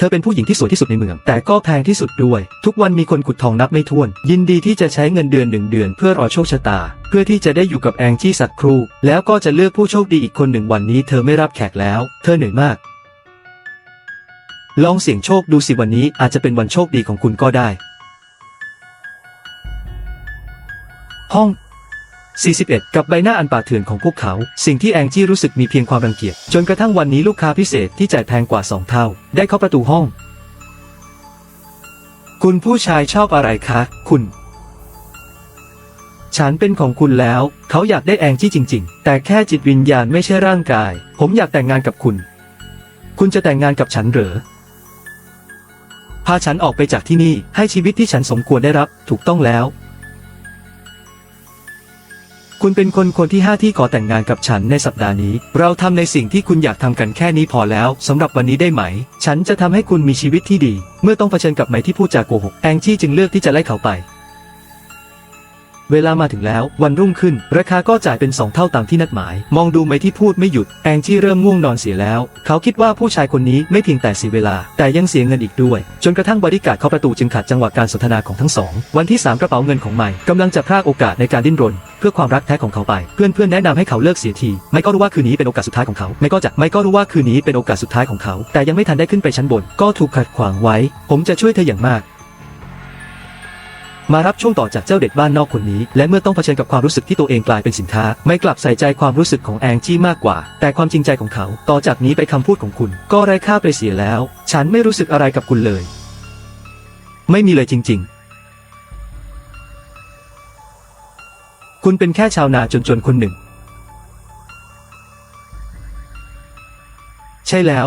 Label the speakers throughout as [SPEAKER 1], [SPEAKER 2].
[SPEAKER 1] เธอเป็นผู้หญิงที่สวยที่สุดในเมือง แต่ก็แพงที่สุดด้วย ทุกวันมีคนขุดทองนับไม่ถ้วน ยินดีที่จะใช้เงินเดือนหนึ่งเดือนเพื่อรอโชคชะตา เพื่อที่จะได้อยู่กับแองจี้สักครู่ แล้วก็จะเลือกผู้โชคดีอีกคนหนึ่งวันนี้เธอไม่รับแขกแล้ว เธอเหนื่อยมาก ลองเสี่ยงโชคดูสิวันนี้อาจจะเป็นวันโชคดีของคุณก็ได้ ห้อง 41 กับใบหน้าอันป่าเถื่อนของพวกเขา สิ่งที่แองจี้รู้สึกมีเพียงความรังเกียจ จนกระทั่งวันนี้ลูกค้าพิเศษที่จ่ายแพงกว่าสองเท่า ได้เข้าประตูห้อง คุณผู้ชายชอบอะไรคะ คุณ ฉันเป็นของคุณแล้ว เขาอยากได้แองจี้จริง ๆ แต่แค่จิตวิญญาณไม่ใช่ร่างกาย ผมอยากแต่งงานกับคุณ คุณจะแต่งงานกับฉันเหรอพาฉันออกไปจากที่นี่ให้ชีวิตที่ฉันสมควรได้รับ ถูกต้องแล้ว คุณเป็นคนคนที่ห้าที่ขอแต่งงานกับฉันในสัปดาห์นี้ เราทำในสิ่งที่คุณอยากทำกันแค่นี้พอแล้วสำหรับวันนี้ได้ไหม ฉันจะทำให้คุณมีชีวิตที่ดี เมื่อต้องเผชิญกับไหมที่พูดจาโกหกแองจี้จึงเลือกที่จะไล่เขาไป เวลามาถึงแล้ว วันรุ่งขึ้น ราคาก็จ่ายเป็นสองเท่าตามที่นัดหมาย มองดูไหมที่พูดไม่หยุด แองจี้เริ่มง่วงนอนเสียแล้ว เขาคิดว่าผู้ชายคนนี้ไม่เพียงแต่เสียเวลา แต่ยังเสียเงินอีกด้วย จนกระทั่งบริการเข้าประตูจึงขัดจังหวะการสนทนาของทั้งสอง วันที่ 3 กระเป๋าเงินของใหม่กำลังจะพลาดโอกาสในการดิ้นรน เพื่อความรักแท้ของเขาไป เพื่อนเพื่อนๆแนะนำให้เขาเลิกเสียที ไม่ก็รู้ว่าคืนนี้เป็นโอกาสสุดท้ายของเขา ไม่ก็จะไม่ก็รู้ว่าคืนนี้เป็นโอกาสสุดท้ายของเขา แต่ยังไม่ทันได้ขึ้นไปชั้นบน ก็ถูกขัดขวางไว้ ผมจะช่วยเธออย่างมาก มารับช่วงต่อจากเจ้าเด็กบ้านนอกคนนี้ และเมื่อต้องเผชิญกับความรู้สึกที่ตัวเองกลายเป็นสินค้า ไม่กลับใส่ใจความรู้สึกของแองจี้มากกว่า แต่ความจริงใจของเขา ต่อจากนี้ไปคำพูดของคุณ ก็ไร้ค่าไปเสียแล้ว ฉันไม่รู้สึกอะไรกับคุณเลย ไม่มีเลยจริง ๆคุณเป็นแค่ชาวนาจนๆคนหนึ่ง ใช่แล้ว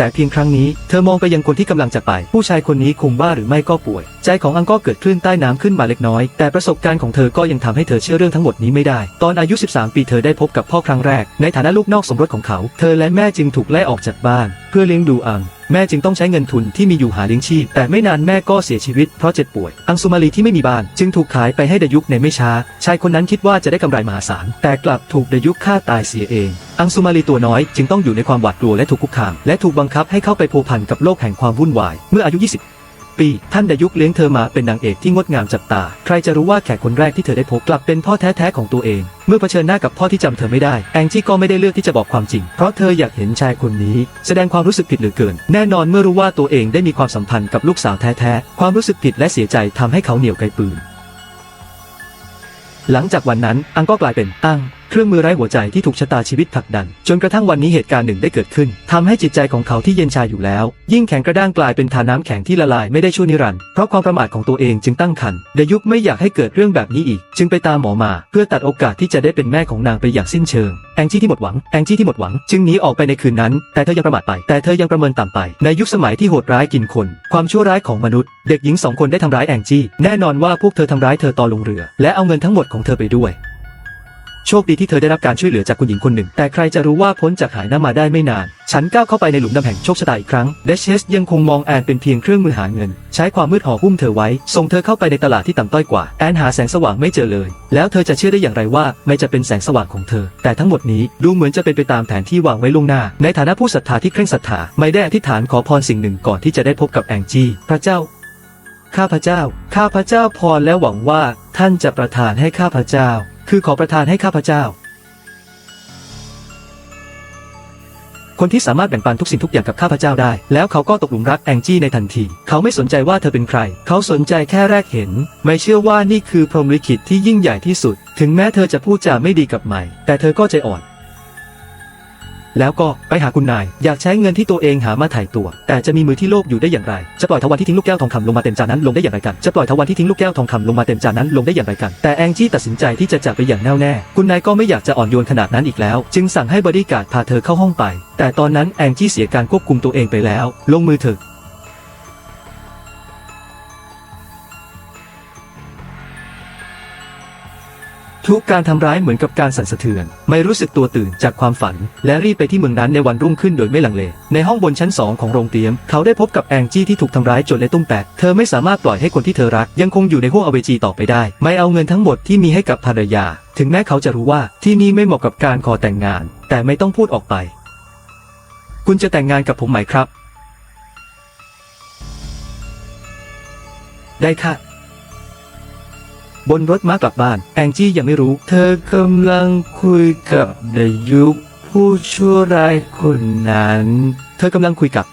[SPEAKER 1] แต่เพียงครั้งนี้เธอมองไปยังคนที่กำลังจะไป ผู้ชายคนนี้คงบ้าหรือไม่ก็ป่วย ใจของอังก็เกิดคลื่นใต้น้ำขึ้นมาเล็กน้อย แต่ประสบการณ์ของเธอก็ยังทำให้เธอเชื่อเรื่องทั้งหมดนี้ไม่ได้ ตอนอายุ 13 ปีเธอได้พบกับพ่อครั้งแรก ในฐานะลูกนอกสมรสของเขา เธอและแม่จึงถูกไล่ออกจากบ้าน เพื่อเลี้ยงดูอัง แม่จึงต้องใช้เงินทุนที่มีอยู่หาเลี้ยงชีพ แต่ไม่นานแม่ก็เสียชีวิตเพราะเจ็บป่วย อังสุมาลีที่ไม่มีบ้าน จึงถูกขายไปให้ดยุกในไม่ช้า ชายคนนั้นคิดว่าจะได้กำไรมหาศาล แต่กลับถูกดยุกฆ่าตายเสียเอง อังสุมาลีตัวน้อยจึงต้องอยู่ในความหวาดกลัวและถูกคุกคาม และถูกบังคับให้เข้าไปพัวพันกับโลกแห่งความวุ่นวาย เมื่ออายุ 20 ปี ท่านดยุกเลี้ยงเธอมาเป็นนางเอกที่งดงามจับตา ใครจะรู้ว่าแขกคนแรกที่เธอได้พบกลับเป็นพ่อแท้ๆของตัวเอง เมื่อเผชิญหน้ากับพ่อที่จำเธอไม่ได้ แองจี้ก็ไม่ได้เลือกที่จะบอกความจริง เพราะเธออยากเห็นชายคนนี้ แสดงความรู้สึกผิดหลือเกิน แน่นอนเมื่อรู้ว่าตัวเองได้มีความสัมพันธ์กับลูกสาวแท้ๆ ความรู้สึกผิดและเสียใจทำให้เขาเหนียวไกลปืน หลังจากวันนั้นอังก็กลายเป็นอัง เครื่องมือไร้หัวใจที่ถูกชะตาชีวิตผลักดัน จนกระทั่งวันนี้เหตุการณ์หนึ่งได้เกิดขึ้นทำให้จิตใจของเขาที่เย็นชาอยู่แล้ว ยิ่งแข็งกระด้างกลายเป็นทาน้ำแข็งที่ละลายไม่ได้ชั่วนิรันดร์เพราะความประมาทของตัวเองจึงตั้งครรภ์เดยุกไม่อยากให้เกิดเรื่องแบบนี้อีก จึงไปตามหมอมา เพื่อตัดโอกาสที่จะได้เป็นแม่ของนางไปอย่างสิ้นเชิงแองจี้ที่หมดหวังแองจี้ที่หมดหวัง จึงหนีออกไปในคืนนั้น แต่เธอยังประมาทไป แต่เธอยังประเมินต่ำไป ในยุคสมัยที่โหดร้ายกินคน ความชั่วร้ายของมนุษย์ เด็กหญิงสองคนได้ทำร้ายแองจี้ แน่นอนว่าพวกเธอทำร้ายเธอตอนลงเรือ และเอาเงินทั้งหมดของเธอไปด้วย โชคดีที่เธอได้รับการช่วยเหลือจากคุณหญิงคนหนึ่ง แต่ใครจะรู้ว่าพ้นจากหายหน้ามาได้ไม่นาน ฉันก้าวเข้าไปในหลุมดำแห่งโชคชะตาอีกครั้งเดชเชสยังคงมองแอนเป็นเพียงเครื่องมือหาเงิน ใช้ความมืดห่อหุ้มเธอไว้ ส่งเธอเข้าไปในตลาดที่ต่ำต้อยกว่า แอนหาแสงสว่างไม่เจอเลย แล้วเธอจะเชื่อได้อย่างไรว่าไม่จะเป็นแสงสว่างของเธอ แต่ทั้งหมดนี้ดูเหมือนจะเป็นไปตามแผนที่วางไว้ล่วงหน้า ในฐานะผู้ศรัทธาที่เคร่งศรัทธาไม่ได้อธิษฐานขอพรสิ่งหนึ่งก่อนที่จะได้พบกับแองจี้พระเจ้าข้าพเจ้า ข้าพเจ้าพรและหวังว่าท่านจะประทานให้ข้าพเจ้า คือขอประทานให้ข้าพเจ้า คนที่สามารถแบ่งปันทุกสิ่งทุกอย่างกับข้าพเจ้าได้ แล้วเขาก็ตกหลุมรักแองจี้ในทันที เขาไม่สนใจว่าเธอเป็นใคร เขาสนใจแค่แรกเห็น ไม่เชื่อว่านี่คือพรหมลิขิตที่ยิ่งใหญ่ที่สุด ถึงแม้เธอจะพูดจาไม่ดีกับใหม่ แต่เธอก็ใจอ่อน แล้วก็ไปหาคุณนาย อยากใช้เงินที่ตัวเองหามาถ่ายตัว แต่จะมีมือที่โลภอยู่ได้อย่างไร จะปล่อยทวันที่ทิ้งลูกแก้วทองคำลงมาเต็มจานนั้นลงได้อย่างไรกัน จะปล่อยทวันที่ทิ้งลูกแก้วทองคำลงมาเต็มจานนั้นลงได้อย่างไรกัน แต่แองจี้ตัดสินใจที่จะจากไปอย่างแน่วแน่ คุณนายก็ไม่อยากจะอ่อนโยนขนาดนั้นอีกแล้ว จึงสั่งให้บอดี้การ์ดพาเธอเข้าห้องไป แต่ตอนนั้นแองจี้เสียการควบคุมตัวเองไปแล้ว ลงมือเถอะ ทุกการทำร้ายเหมือนกับการสั่นสะเทือน ไม่รู้สึกตัวตื่นจากความฝัน และรีบไปที่เมืองนั้นในวันรุ่งขึ้นโดยไม่ลังเล ในห้องบนชั้นสองของโรงเตรียม เขาได้พบกับแองจี้ที่ถูกทำร้ายจนเละตุ้มแตก เธอไม่สามารถปล่อยให้คนที่เธอรัก ยังคงอยู่ในห้วงอเวจีต่อไปได้ ไม่เอาเงินทั้งหมดที่มีให้กับภรรยา ถึงแม้เขาจะรู้ว่าที่นี่ไม่เหมาะกับการขอแต่งงาน แต่ไม่ต้องพูดออกไป คุณจะแต่งงานกับผมไหมครับ ได้ค่ะ บนรถม้ากลับบ้าน แองจี้ยังไม่รู้ เธอกำลังคุยกับเดยุคผู้ชั่วร้ายคนนั้น เธอกำลังคุยกับ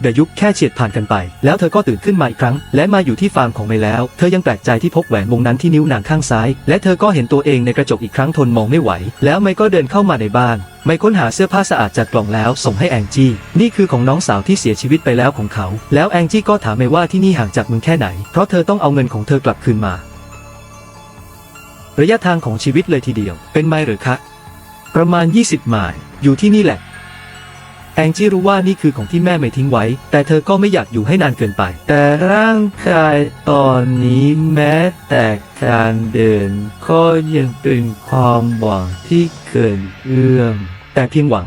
[SPEAKER 1] เดยุคแค่เฉียดผ่านกันไป แล้วเธอก็ตื่นขึ้นมาอีกครั้ง และมาอยู่ที่ฟาร์มของเมแล้ว เธอยังแปลกใจที่พบแหวนวงนั้นที่นิ้วนางข้างซ้าย และเธอก็เห็นตัวเองในกระจกอีกครั้งทนมองไม่ไหว แล้วเมย์ก็เดินเข้ามาในบ้าน ไม่ค้นหาเสื้อผ้าสะอาดจากกล่องแล้วส่งให้แองจี้ นี่คือของน้องสาวที่เสียชีวิตไปแล้วของเขา แล้วแองจี้ก็ถามเมว่าที่นี่ห่างจากเมืองแค่ไหน เพราะเธอต้องเอาเงินของเธอกลับคืนมา ระยะทางของชีวิตเลยทีเดียว เป็นไมล์หรือคะ ประมาณ 20 ไมล์ อยู่ที่นี่แหละ แองจี้รู้ว่านี่คือของที่แม่ไม่ทิ้งไว้ แต่เธอก็ไม่อยากอยู่ให้นานเกินไป แต่ร่างกายตอนนี้แม้แต่การเดิน ก็ยังเป็นความหวังที่เกินเอื้อมแต่เพียงหวัง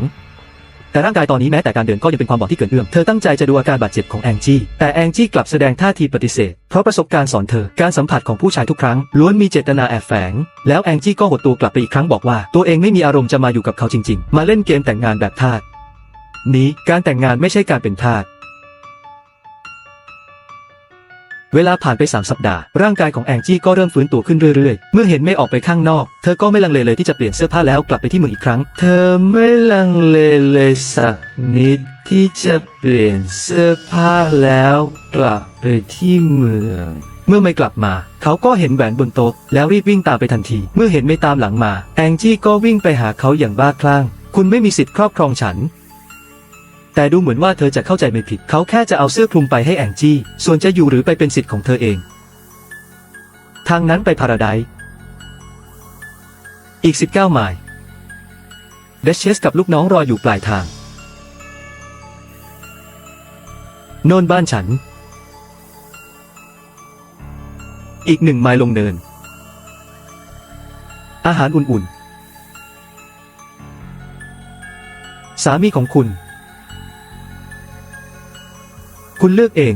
[SPEAKER 1] แต่ร่างกายตอนนี้แม้แต่การเดินก็ยังเป็นความบอกที่เกินเอื้อม เธอตั้งใจจะดูอาการบาดเจ็บของแองจี้ แต่แองจี้กลับแสดงท่าทีปฏิเสธ เพราะประสบการณ์สอนเธอ การสัมผัสของผู้ชายทุกครั้งล้วนมีเจตนาแอบแฝง แล้วแองจี้ก็หดตัวกลับไปอีกครั้งบอกว่า ตัวเองไม่มีอารมณ์จะมาอยู่กับเขาจริง ๆ มาเล่นเกมแต่งงานแบบทาสนี้การแต่งงานไม่ใช่การเป็นทาส เวลาผ่านไป 3 สัปดาห์ ร่างกายของแองจี้ก็เริ่มฟื้นตัวขึ้นเรื่อยๆ เมื่อเห็นไม่ออกไปข้างนอก เธอก็ไม่ลังเลเลยที่จะเปลี่ยนเสื้อผ้าแล้วกลับไปที่เมืองอีกครั้ง เธอไม่ลังเลเลยสักนิดที่จะเปลี่ยนเสื้อผ้าแล้วกลับไปที่เมืองเมื่อไม่กลับมา เขาก็เห็นแหวนบนโต๊ะแล้วรีบวิ่งตามไปทันที เมื่อเห็นไม่ตามหลังมา แองจี้ก็วิ่งไปหาเขาอย่างบ้าคลั่ง คุณไม่มีสิทธิ์ครอบครองฉัน แต่ดูเหมือนว่าเธอจะเข้าใจไม่ผิด เขาแค่จะเอาเสื้อคลุมไปให้แองจี้ ส่วนจะอยู่หรือไปเป็นสิทธิ์ของเธอเอง ทางนั้นไปพาราไดอีก 19 ไมล์เดชเชสกับลูกน้องรออยู่ปลายทาง โน่นบ้านฉัน อีกหนึ่งไมล์ลงเนิน อาหารอุ่นๆ สามีของคุณ คุณเลือกเอง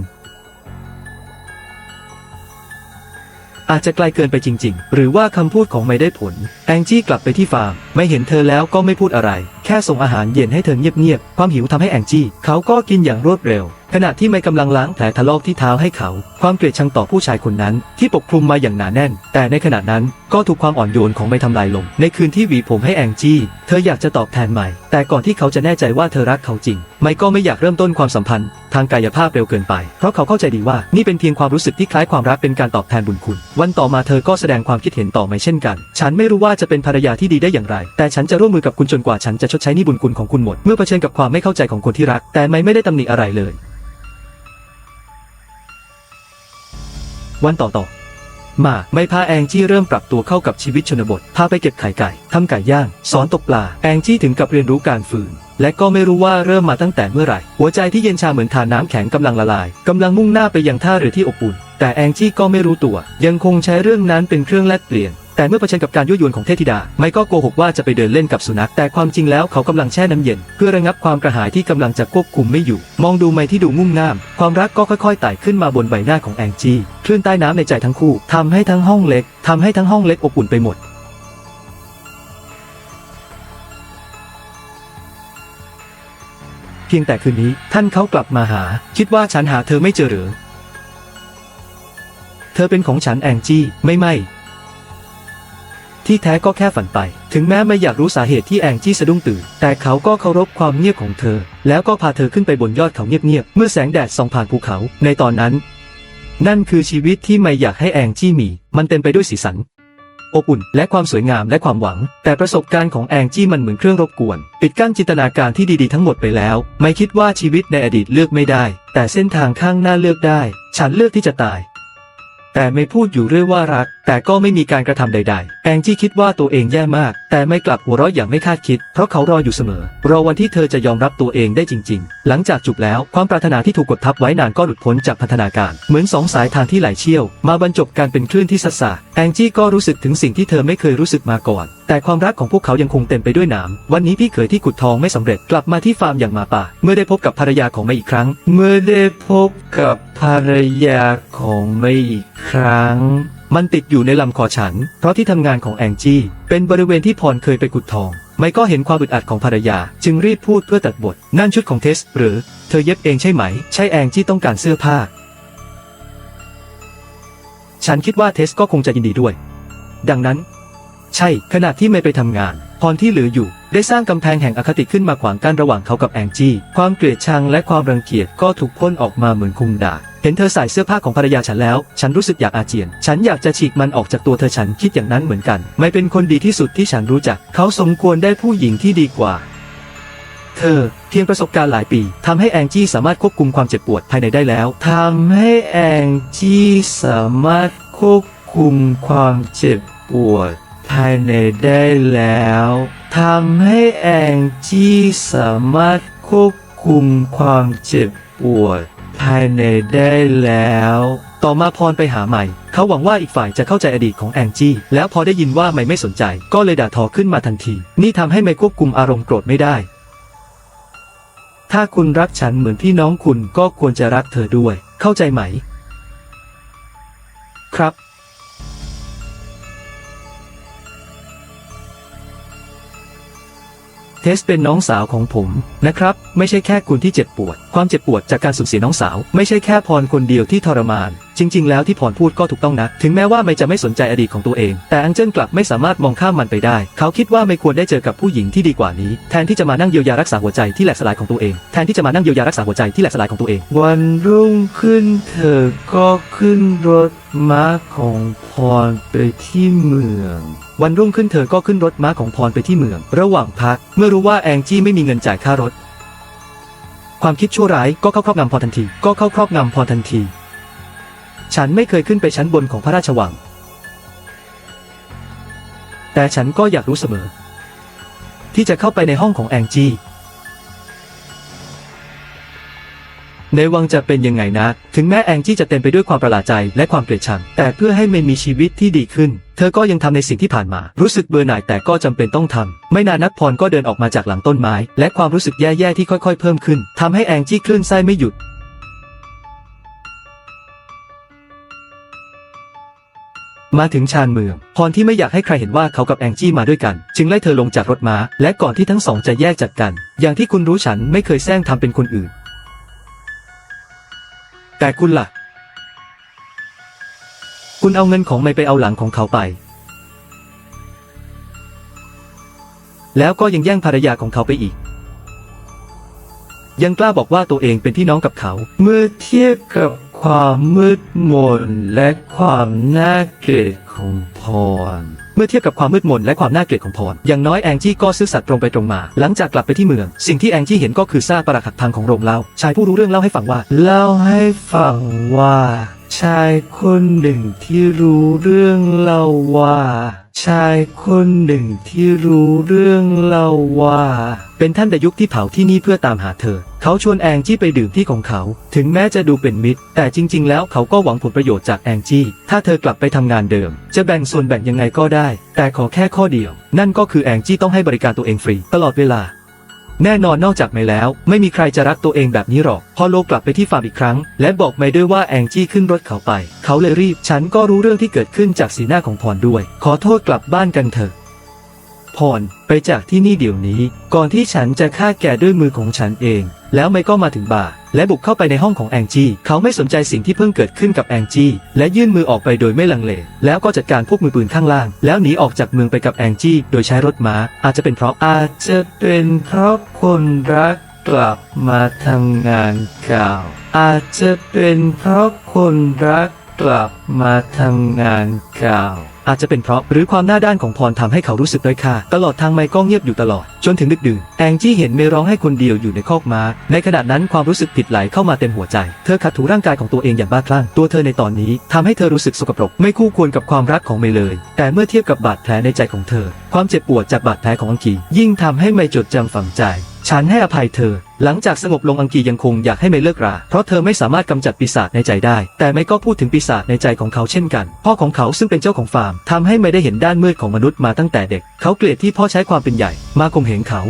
[SPEAKER 1] อาจจะไกลเกินไปจริง ๆ หรือว่าคำพูดของไม่ได้ผล แองจี้กลับไปที่ฟาร์ม ไม่เห็นเธอแล้วก็ไม่พูดอะไร แค่ส่งอาหารเย็นให้เธอเงียบๆ ความหิวทำให้แองจี้เขาก็กินอย่างรวดเร็ว ขณะที่ไม่กำลังล้างแผลทะลอกที่เท้าให้เขา ความเกลียดชังต่อผู้ชายคนนั้นที่ปกคลุมมาอย่างหนาแน่น แต่ในขณะนั้นก็ถูกความอ่อนโยนของไม่ทำลายลง ในคืนที่หวีผมให้แองจี้ เธออยากจะตอบแทนใหม่ แต่ก่อนที่เขาจะแน่ใจว่าเธอรักเขาจริง ไม่ก็ไม่อยากเริ่มต้นความสัมพันธ์ ทางกายภาพเร็วเกินไป เพราะเขาเข้าใจดีว่านี่เป็นเพียงความรู้สึกที่คล้ายความรักเป็นการตอบแทนบุญคุณ วันต่อมาเธอก็แสดงความคิดเห็นต่อไม่เช่นกัน ฉันไม่รู้ว่าจะเป็นภรรยาที่ดีได้อย่างไร แต่ฉันจะร่วมมือกับคุณจนกว่าฉันจะชดใช้หนี้บุญคุณของคุณหมด เมื่อเผชิญกับความไม่เข้าใจของคนที่รัก แต่ไม่ไม่ได้ตำหนิอะไรเลย วันต่อต่อมาไม่พาแองจี้เริ่มปรับตัวเข้ากับชีวิตชนบท พาไปเก็บไข่ไก่ทำไก่ย่าง สอนตกปลา แองจี้ถึงกับเรียนรู้การฝืน และก็ไม่รู้ว่าเริ่มมาตั้งแต่เมื่อไหร่ หัวใจที่เย็นชาเหมือนทานน้ำแข็งกำลังละลายกำลังมุ่งหน้าไปยังท่าเรือที่อบอุ่น แต่แองจี้ก็ไม่รู้ตัว ยังคงใช้เรื่องนั้นเป็นเครื่องแลกเปลี่ยน แต่เมื่อเผชิญกับการยั่วยวนของเทพธิดา ไม่ก็โกหกว่าจะไปเดินเล่นกับสุนัข แต่ความจริงแล้วเขากำลังแช่น้ำเย็น เพื่อระงับความกระหายที่กำลังจะควบคุมไม่อยู่ มองดูไม่ที่ดูงุ่มง่าม ความรักก็ค่อยๆไต่ขึ้นมาบนใบหน้าของแองจี้คลื่นใต้น้ำในใจทั้งคู่ทำให้ทั้งห้องเล็กทำให้ทั้งห้องเล็กอบอุ่นไปหมดเพียงแต่คืนนี้ท่านเขากลับมาหา คิดว่าฉันหาเธอไม่เจอหรือ เธอเป็นของฉันแองจี้ ไม่ไม่ ที่แท้ก็แค่ฝันไป ถึงแม้ไม่อยากรู้สาเหตุที่แองจี้สะดุ้งตื่น แต่เขาก็เคารพความเงียบของเธอ แล้วก็พาเธอขึ้นไปบนยอดเขาเงียบๆ เมื่อแสงแดดส่องผ่านภูเขา ในตอนนั้น นั่นคือชีวิตที่ไม่อยากให้แองจี้มี มันเต็มไปด้วยสีสัน อบอุ่น และความสวยงามและความหวัง แต่ประสบการณ์ของแองจี้มันเหมือนเครื่องรบกวน ปิดกั้นจินตนาการที่ดีๆทั้งหมดไปแล้ว ไม่คิดว่าชีวิตในอดีตเลือกไม่ได้ แต่เส้นทางข้างหน้าเลือกได้ ฉันเลือกที่จะตาย แต่ไม่พูดอยู่เรื่อยว่ารัก แต่ก็ไม่มีการกระทำใด ๆ แองจี้คิดว่าตัวเองแย่มาก แต่ไม่กลับหัวเราะอย่างไม่คาดคิด เพราะเขารออยู่เสมอ รอวันที่เธอจะยอมรับตัวเองได้จริง ๆ หลังจากจุบแล้วความปรารถนาที่ถูกกดทับไว้นานก็หลุดพ้นจากพันธนาการ เหมือนสองสายทางที่ไหลเชี่ยว มาบรรจบกันเป็นคลื่นที่สัสาแองจี้ก็รู้สึกถึงสิ่งที่เธอไม่เคยรู้สึกมาก่อน แต่ความรักของพวกเขายังคงเต็มไปด้วยหนามวันนี้พี่เขยที่ขุดทองไม่สำเร็จกลับมาที่ฟาร์มอย่างหมาป่า เมื่อได้พบกับภรรยาของไม่อีกครั้ง เมื่อได้พบกับภรรยาของไม่อีกครั้ง มันติดอยู่ในลำคอฉัน เพราะที่ทำงานของแองจี้ เป็นบริเวณที่พรเคยไปขุดทอง ไม่ก็เห็นความอึดอัดของภรรยา จึงรีบพูดเพื่อตัดบท นั่นชุดของเทส หรือ เธอเย็บเองใช่ไหม ใช่แองจี้ต้องการเสื้อผ้า ฉันคิดว่าเทสก็คงจะยินดีด้วย ดังนั้น ใช่ ขณะที่เมย์ไปทำงาน พรที่เหลืออยู่ ได้สร้างกำแพงแห่งอคติขึ้นมาขวางกั้นระหว่างเขากับแองจี้ ความเกลียดชังและความรังเกียจก็ถูกพ่นออกมาเหมือนคุมด่าเห็นเธอใส่เสื้อผ้าของภรรยาฉันแล้ว ฉันรู้สึกอยากอาเจียน ฉันอยากจะฉีกมันออกจากตัวเธอฉันคิดอย่างนั้นเหมือนกัน ไม่เป็นคนดีที่สุดที่ฉันรู้จัก เขาสมควรได้ผู้หญิงที่ดีกว่า เธอ เพียงประสบการณ์หลายปีทำให้แองจี้สามารถควบคุมความเจ็บปวดภายในได้แล้วทำให้แองจี้สามารถควบคุมความเจ็บปวด ภายในได้แล้วทำให้แองจี้สามารถควบคุมความเจ็บปวด ภายในได้แล้ว ต่อมาพรไปหาใหม่ เขาหวังว่าอีกฝ่ายจะเข้าใจอดีตของแองจี้ แล้วพอได้ยินว่าไม่ไม่สนใจ ก็เลยด่าทอขึ้นมาทันที นี่ทำให้ไม่ควบคุมอารมณ์โกรธไม่ได้ ถ้าคุณรักฉันเหมือนพี่น้องคุณก็ควรจะรักเธอด้วย เข้าใจไหม ครับ เทสเป็นน้องสาวของผมนะครับ ไม่ใช่แค่คุณที่เจ็บปวดความเจ็บปวดจากการสูญเสียน้องสาว ไม่ใช่แค่พรคนเดียวที่ทรมาน จริง ๆ แล้วที่พรพูดก็ถูกต้องนะ ถึงแม้ว่าไม่จะไม่สนใจอดีตของตัวเอง แต่อังเจิลกลับไม่สามารถมองข้ามมันไปได้ เขาคิดว่าไม่ควรได้เจอกับผู้หญิงที่ดีกว่านี้ แทนที่จะมานั่งเยียวยารักษาหัวใจที่แหลกสลายของตัวเอง แทนที่จะมานั่งเยียวยารักษาหัวใจที่แหลกสลายของตัวเอง วันรุ่งขึ้นเธอก็ขึ้นรถม้าของพรไปที่เมืองวันรุ่งขึ้นเธอก็ขึ้นรถม้าของพรไปที่เมือง ระหว่างพัก เมื่อรู้ว่าแองจี้ไม่มีเงินจ่ายค่ารถ ความคิดชั่วร้ายก็เข้าครอบงำพรทันที ก็เข้าครอบงำพรทันที ฉันไม่เคยขึ้นไปชั้นบนของพระราชวัง แต่ฉันก็อยากรู้เสมอ ที่จะเข้าไปในห้องของแองจี้ ในวังจะเป็นยังไงนะ ถึงแม้แองจี้จะเต็มไปด้วยความประหลาดใจและความเกลียดชัง แต่เพื่อให้เมย์มีชีวิตที่ดีขึ้น เธอก็ยังทำในสิ่งที่ผ่านมา รู้สึกเบื่อหน่ายแต่ก็จำเป็นต้องทำไม่นานนักพรก็เดินออกมาจากหลังต้นไม้ และความรู้สึกแย่ๆที่ค่อยๆ เพิ่มขึ้นทำให้แองจี้คลื่นไส้ไม่หยุดมาถึงชานเมือง พรที่ไม่อยากให้ใครเห็นว่าเขากับแองจี้มาด้วยกัน จึงไล่เธอลงจากรถม้า และก่อนที่ทั้งสองจะแยกจากกัน อย่างที่คุณรู้ฉันไม่เคยแซงทำเป็นคนอื่น แต่คุณล่ะ คุณเอาเงินของไม่ไปเอาหลังของเขาไป แล้วก็ยังแย่งภรรยาของเขาไปอีก ยังกล้าบอกว่าตัวเองเป็นพี่น้องกับเขา เมื่อเทียบกับความมืดมนและความน่าเกลียดของพร เมื่อเทียบกับความมืดมนและความน่าเกลียดของพร อย่างน้อยแองจี้ก็ซื่อสัตย์ตรงไปตรงมา หลังจากกลับไปที่เมือง สิ่งที่แองจี้เห็นก็คือซากปรักหักพังของโรงเล่า ชายผู้รู้เรื่องเล่าให้ฟังว่า เล่าให้ฟังว่า ชายคนหนึ่งที่รู้เรื่องเล่าว่า ชายคนหนึ่งที่รู้เรื่องเล่าว่า เป็นท่านดยุคที่เผาที่นี่เพื่อตามหาเธอ เขาชวนแองจี้ไปดื่มที่ของเขา ถึงแม้จะดูเป็นมิตร แต่จริง ๆ แล้วเขาก็หวังผลประโยชน์จากแองจี้ ถ้าเธอกลับไปทำงานเดิม จะแบ่งส่วนแบ่งยังไงก็ได้ แต่ขอแค่ข้อเดียว นั่นก็คือแองจี้ต้องให้บริการตัวเองฟรี ตลอดเวลา แน่นอนนอกจากไม่แล้ว ไม่มีใครจะรักตัวเองแบบนี้หรอกพอโลกลับไปที่ฟาร์มอีกครั้ง และบอกไม่ด้วยว่าแองจี้ขึ้นรถเขาไป เขาเลยรีบ ฉันก็รู้เรื่องที่เกิดขึ้นจากสีหน้าของพรด้วย ขอโทษกลับบ้านกันเถอะ พร ไปจากที่นี่เดี๋ยวนี้ ก่อนที่ฉันจะฆ่าแกด้วยมือของฉันเอง แล้วไม่ก็มาถึงบาร์และบุกเข้าไปในห้องของแองจี้ เขาไม่สนใจสิ่งที่เพิ่งเกิดขึ้นกับแองจี้ และยื่นมือออกไปโดยไม่ลังเล แล้วก็จัดการพวกมือปืนข้างล่าง แล้วหนีออกจากเมืองไปกับแองจี้ โดยใช้รถม้า อาจจะเป็นเพราะอาจจะเป็นเพราะคนรักกลับมาทำงานเก่า อาจจะเป็นเพราะคนรักกลับมาทำงานเก่า อาจจะเป็นเพราะหรือความหน้าด้านของพรทำให้เขารู้สึกด้อยค่าตลอดทางไม่ก็เงียบอยู่ตลอด จนถึงดึกดื่นแองจี้เห็นเมย์ร้องให้คนเดียวอยู่ในคอกม้า ในขณะนั้นความรู้สึกผิดไหลเข้ามาเต็มหัวใจ เธอขัดถูร่างกายของตัวเองอย่างบ้าคลั่ง ตัวเธอในตอนนี้ทำให้เธอรู้สึกสกปรก ไม่คู่ควรกับความรักของเมย์เลย แต่เมื่อเทียบกับบาดแผลในใจของเธอ ความเจ็บปวดจากบาดแผลของอังกียิ่งทำให้ไม่จดจำฝังใจฉันให้อภัยเธอ หลังจากสงบลงอังกียังคงอยากให้เมย์เลิกรา เพราะเธอไม่สามารถกำจัดปีศาจในใจได้ แต่เมย์ก็พูดถึงปีศาจในใจของเขาเช่นกัน พ่อของเขาซึ่งเป็นเจ้าของฟาร์มทำให้เมย์ได้เห็นด้านมืดของมนุษย์มาตั้งแต่เด็ก เขาเกลียดที่พ่อใช้ความเป็นใหญ่ มาข่มเหงเขา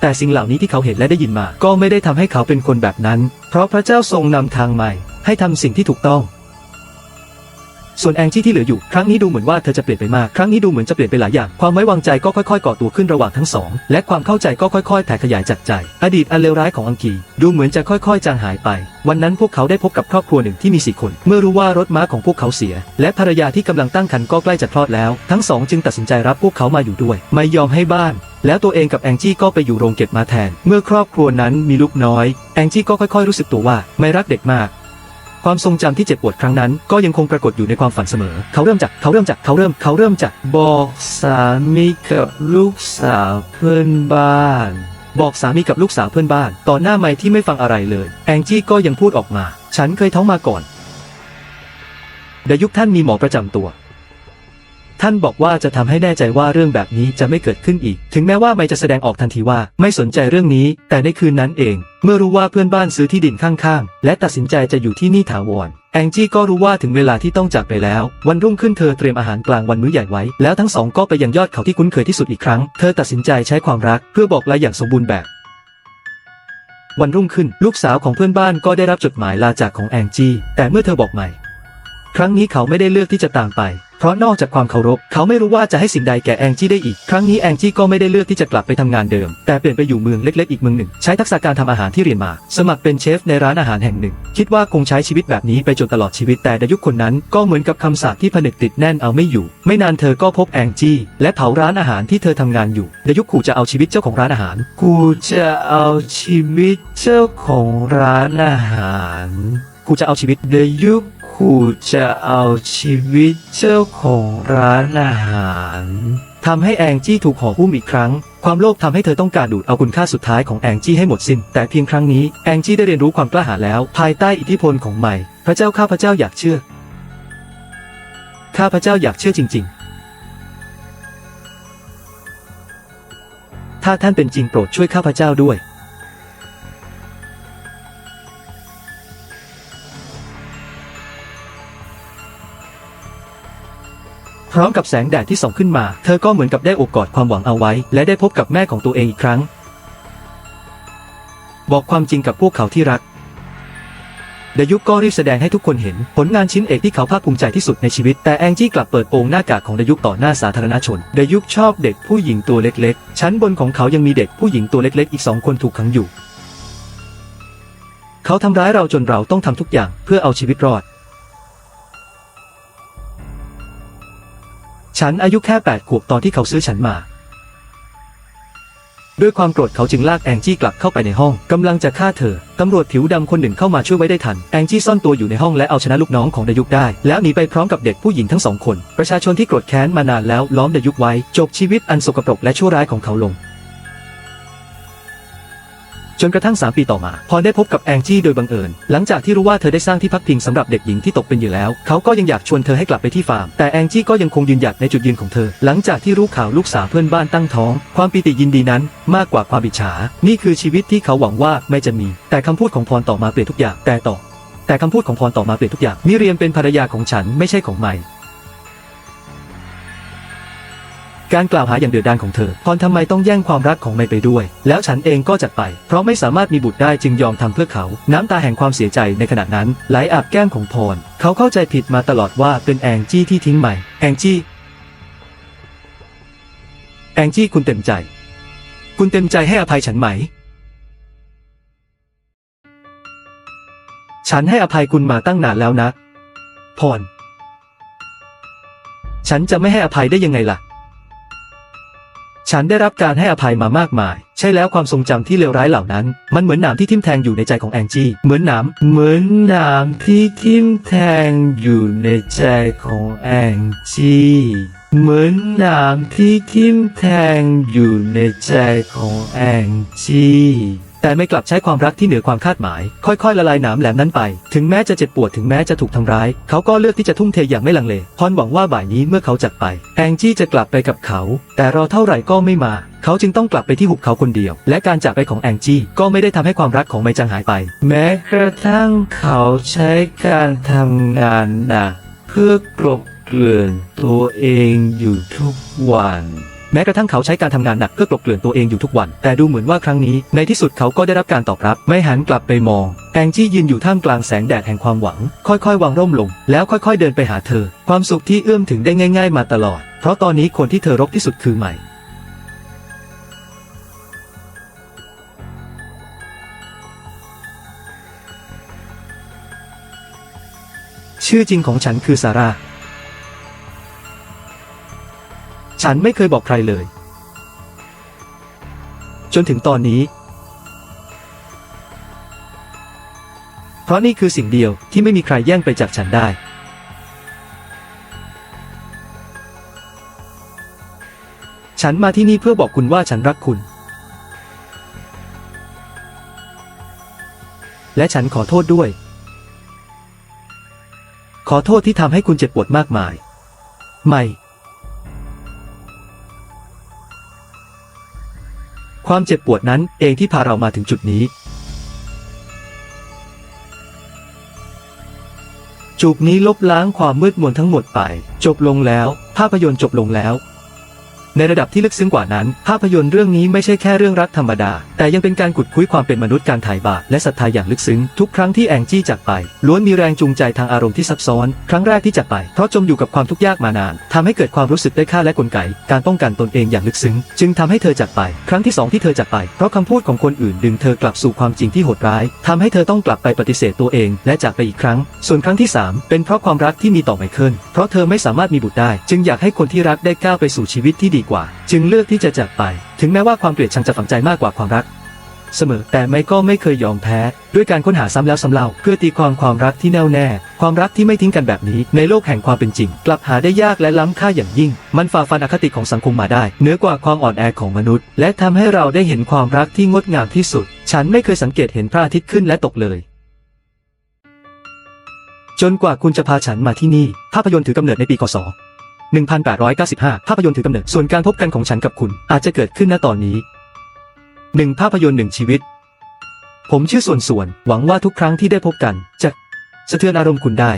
[SPEAKER 1] แต่สิ่งเหล่านี้ที่เขาเห็นและได้ยินมา ก็ไม่ได้ทำให้เขาเป็นคนแบบนั้น เพราะพระเจ้าทรงนำทางใหม่ ให้ทำสิ่งที่ถูกต้อง ส่วนแองจี้ที่เหลืออยู่ ครั้งนี้ดูเหมือนว่าเธอจะเปลี่ยนไปมาก ครั้งนี้ดูเหมือนจะเปลี่ยนไปหลายอย่าง ความไว้วางใจก็ค่อยๆก่อตัวขึ้นระหว่างทั้งสอง และความเข้าใจก็ค่อยๆแผ่ขยายจากใจ อดีตอันเลวร้ายของอังกีดูเหมือนจะค่อยๆจางหายไป วันนั้นพวกเขาได้พบกับครอบครัวหนึ่งที่มีสี่คน เมื่อรู้ว่ารถม้าของพวกเขาเสีย และภรรยาที่กำลังตั้งครรภ์ก็ใกล้จะคลอดแล้ว ทั้งสองจึงตัดสินใจรับพวกเขามาอยู่ด้วย ไม่ยอมให้บ้านแล้วตัวเองกับแองจี้ก็ไปอยู่โรงเก็บมาแทน เมื่อครอบครัวนั้นมีลูกน้อย แองจี้ก็ค่อยๆรู้สึกตัวว่าไม่รักเด็กมาก ความทรงจำที่เจ็บปวดครั้งนั้น ก็ยังคงปรากฏอยู่ในความฝันเสมอ เขาเริ่มจากเขาเริ่มจากเขาเริ่มเขาเริ่มจากบอกสามีกับลูกสาวเพื่อนบ้านบอกสามีกับลูกสาวเพื่อนบ้านต่อหน้าไม้ที่ไม่ฟังอะไรเลย แองจี้ก็ยังพูดออกมา ฉันเคยท้องมาก่อนดยวยุคท่านมีหมอประจำตัว ท่านบอกว่าจะทำให้แน่ใจว่าเรื่องแบบนี้จะไม่เกิดขึ้นอีก ถึงแม้ว่าไม่จะแสดงออกทันทีว่า ไม่สนใจเรื่องนี้ แต่ในคืนนั้นเอง เมื่อรู้ว่าเพื่อนบ้านซื้อที่ดินข้างๆ และตัดสินใจจะอยู่ที่นี่ถาวร แองจี้ก็รู้ว่าถึงเวลาที่ต้องจากไปแล้ว วันรุ่งขึ้นเธอเตรียมอาหารกลางวันมื้อใหญ่ไว้ แล้วทั้งสองก็ไปยังยอดเขาที่คุ้นเคยที่สุดอีกครั้ง เธอตัดสินใจใช้ความรักเพื่อบอกลาอย่างสมบูรณ์แบบ วันรุ่งขึ้นลูกสาวของเพื่อนบ้านก็ได้รับจดหมายลาจากของแองจี้ แต่เมื่อเธอบอกใหม่ ครั้งนี้เขาไม่ได้เลือกที่จะตามไป เพราะนอกจากความเคารพ เขาไม่รู้ว่าจะให้สิ่งใดแก่แองจี้ได้อีก ครั้งนี้แองจี้ก็ไม่ได้เลือกที่จะกลับไปทำงานเดิม แต่เปลี่ยนไปอยู่เมืองเล็กๆอีกเมืองหนึ่ง ใช้ทักษะการทำอาหารที่เรียนมา สมัครเป็นเชฟในร้านอาหารแห่งหนึ่ง คิดว่าคงใช้ชีวิตแบบนี้ไปจนตลอดชีวิตแต่ในยุคคนนั้นก็เหมือนกับคำสาปที่ผนึกติดแน่นเอาไม่อยู่ ไม่นานเธอก็พบแองจี้และเผาร้านอาหารที่เธอทำงานอยู่ในยุคขู่จะเอาชีวิตเจ้าของร้านอาหาร กูจะเอาชีวิตเจ้าของร้านอาหาร กูจะเอาชีวิตในยุค กูจะเอาชีวิตเจ้าของร้านอาหารทำให้แองจี้ถูกห่อหุ้มอีกครั้ง ความโลภทำให้เธอต้องการดูดเอาคุณค่าสุดท้ายของแองจี้ให้หมดสิ้น แต่เพียงครั้งนี้แองจี้ได้เรียนรู้ความกล้าหาญแล้ว ภายใต้อิทธิพลของใหม่ พระเจ้าข้าพระเจ้าอยากเชื่อ ข้าพระเจ้าอยากเชื่อจริง ๆ ถ้าท่านเป็นจริงโปรดช่วยข้าพระเจ้าด้วย พร้อมกับแสงแดดที่ส่องขึ้นมา เธอก็เหมือนกับได้อบกอดความหวังเอาไว้ และได้พบกับแม่ของตัวเองอีกครั้ง บอกความจริงกับพวกเขาที่รักเดยุกก็รีบแสดงให้ทุกคนเห็น ผลงานชิ้นเอกที่เขาภาคภูมิใจที่สุดในชีวิต แต่แองจี้กลับเปิดโปงหน้ากากของเดยุกต่อหน้าสาธารณชน เดยุกชอบเด็กผู้หญิงตัวเล็กๆ ชั้นบนของเขายังมีเด็กผู้หญิงตัวเล็กๆ อีกสองคนถูกขังอยู่ เขาทำร้ายเราจนเราต้องทำทุกอย่างเพื่อเอาชีวิตรอด ฉันอายุแค่แปดขวบตอนที่เขาซื้อฉันมา ด้วยความโกรธเขาจึงลากแองจี้กลับเข้าไปในห้องกำลังจะฆ่าเธอ ตำรวจผิวดำคนหนึ่งเข้ามาช่วยไว้ได้ทัน แองจี้ซ่อนตัวอยู่ในห้องและเอาชนะลูกน้องของดยุกได้ แล้วหนีไปพร้อมกับเด็กผู้หญิงทั้งสองคน ประชาชนที่โกรธแค้นมานานแล้วล้อมดยุกไว้ จบชีวิตอันสกปรกและชั่วร้ายของเขาลง จนกระทั่ง 3 ปีต่อมา พรได้พบกับแองจี้โดยบังเอิญ หลังจากที่รู้ว่าเธอได้สร้างที่พักพิงสำหรับเด็กหญิงที่ตกเป็นเหยื่อแล้ว เขาก็ยังอยากชวนเธอให้กลับไปที่ฟาร์ม แต่แองจี้ก็ยังคงยืนหยัดในจุดยืนของเธอ หลังจากที่รู้ข่าวลูกสาวเพื่อนบ้านตั้งท้อง ความปีติยินดีนั้นมากกว่าความอิจฉา นี่คือชีวิตที่เขาหวังว่าไม่จะมี แต่คำพูดของพรต่อมาเปลี่ยนทุกอย่าง แต่ต่อแต่คำพูดของพรต่อมาเปลี่ยนทุกอย่าง มิเรียมเป็นภรรยาของฉันไม่ใช่ของใหม่ การกล่าวหาอย่างเดือดดาลของเธอพรทำไมต้องแย่งความรักของเมย์ไปด้วย แล้วฉันเองก็จัดไป เพราะไม่สามารถมีบุตรได้จึงยอมทำเพื่อเขา น้ำตาแห่งความเสียใจในขณะนั้นไหลอาบแก้มของพรเขาเข้าใจผิดมาตลอดว่าเป็นแองจี้ที่ทิ้งใหม่แองจี้แองจี้คุณเต็มใจ คุณเต็มใจให้อภัยฉันไหม ฉันให้อภัยคุณมาตั้งนานแล้วนะ พร ฉันจะไม่ให้อภัยได้ยังไงล่ะ ฉันได้รับการให้อภัยมามากมาย ใช่แล้วความทรงจำที่เลวร้ายเหล่านั้น มันเหมือนหนามที่ทิ่มแทงอยู่ในใจของแองจี้ เหมือนหนาม เหมือนหนามที่ทิ่มแทงอยู่ในใจของแองจี้ เหมือนหนามที่ทิ่มแทงอยู่ในใจของแองจี้ แต่ไม่กลับใช้ความรักที่เหนือความคาดหมาย ค่อยๆ ละลายหนามแหลมนั้นไป ถึงแม้จะเจ็บปวดถึงแม้จะถูกทำร้าย เขาก็เลือกที่จะทุ่มเทอย่างไม่ลังเลพรหวังว่าบ่ายนี้เมื่อเขาจากไป แองจี้จะกลับไปกับเขา แต่รอเท่าไหร่ก็ไม่มา เขาจึงต้องกลับไปที่หุบเขาคนเดียว และการจากไปของแองจี้ก็ไม่ได้ทำให้ความรักของไมจังหายไป แม้กระทั่งเขาใช้การทำงานหนักเพื่อกลบเกลื่อนตัวเองอยู่ทุกวัน แม้กระทั่งเขาใช้การทำงานหนักเพื่อกลบเกลื่อนตัวเองอยู่ทุกวัน แต่ดูเหมือนว่าครั้งนี้ ในที่สุดเขาก็ได้รับการตอบรับ ไม่หันกลับไปมอง แองจี้ยืนอยู่ท่ามกลางแสงแดดแห่งความหวัง ค่อยๆ วางร่มลง แล้วค่อยๆ เดินไปหาเธอ ความสุขที่เอื้อมถึงได้ง่าย ๆ มาตลอด เพราะตอนนี้คนที่เธอรบที่สุดคือใหม่ชื่อจริงของฉันคือซาร่า ฉันไม่เคยบอกใครเลย จนถึงตอนนี้ เพราะนี่คือสิ่งเดียวที่ไม่มีใครแย่งไปจากฉันได้ ฉันมาที่นี่เพื่อบอกคุณว่าฉันรักคุณ และฉันขอโทษด้วย ขอโทษที่ทำให้คุณเจ็บปวดมากมาย ไม่ ความเจ็บปวดนั้นเองที่พาเรามาถึงจุดนี้ จูบนี้ลบล้างความมืดมนทั้งหมดไป จบลงแล้ว ภาพยนตร์จบลงแล้ว ในระดับที่ลึกซึ้งกว่านั้น ภาพยนตร์เรื่องนี้ไม่ใช่แค่เรื่องรักธรรมดา แต่ยังเป็นการขุดคุยความเป็นมนุษย์การถ่ายบาปและศรัทธาอย่างลึกซึ้ง ทุกครั้งที่แองจี้จากไป ล้วนมีแรงจูงใจทางอารมณ์ที่ซับซ้อน ครั้งแรกที่จากไป เพราะจมอยู่กับความทุกข์ยากมานานทำให้เกิดความรู้สึกได้ค่าและกลไก การป้องกันตนเองอย่างลึกซึ้ง จึงทำให้เธอจากไป ครั้งที่สองที่เธอจากไป เพราะคำพูดของคนอื่นดึงเธอกลับสู่ความจริงที่โหดร้ายทำให้เธอต้องกลับไปปฏิเสธตัวเอง และจากไปอีกครั้ง ส่วนครั้งที่สามเป็นเพราะความรักที่มีต่อไมเคิลเพราะเธอไม่สามารถมีบุตรได้ จึงอยากให้คนที่รักได้ก้าวไปสู่ชีวิตที่ดีกว่า จึงเลือกที่จะจากไป ถึงแม้ว่าความเกลียดชังจะฝังใจมากกว่าความรัก เสมอ แต่ไม่ก็ไม่เคยยอมแพ้ ด้วยการค้นหาซ้ำแล้วซ้ำเล่า เพื่อตีความความรักที่แน่วแน่ ความรักที่ไม่ทิ้งกันแบบนี้ ในโลกแห่งความเป็นจริง กลับหาได้ยากและล้ำค่าอย่างยิ่ง มันฝ่าฟันอคติของสังคมมาได้เหนือกว่าความอ่อนแอของมนุษย์ และทำให้เราได้เห็นความรักที่งดงามที่สุด ฉันไม่เคยสังเกตเห็นพระอาทิตย์ขึ้นและตกเลยจนกว่าคุณจะพาฉันมาที่นี่ ภาพยนตร์ถือกำเนิดในปีคศ 1895 ภาพยนตร์ถือกำเนิด ส่วนการพบกันของฉันกับคุณ อาจจะเกิดขึ้นณตอนนี้หนึ่งภาพยนตร์หนึ่งชีวิต ผมชื่อส่วนส่วน หวังว่าทุกครั้งที่ได้พบกัน จะสะเทือนอารมณ์คุณได้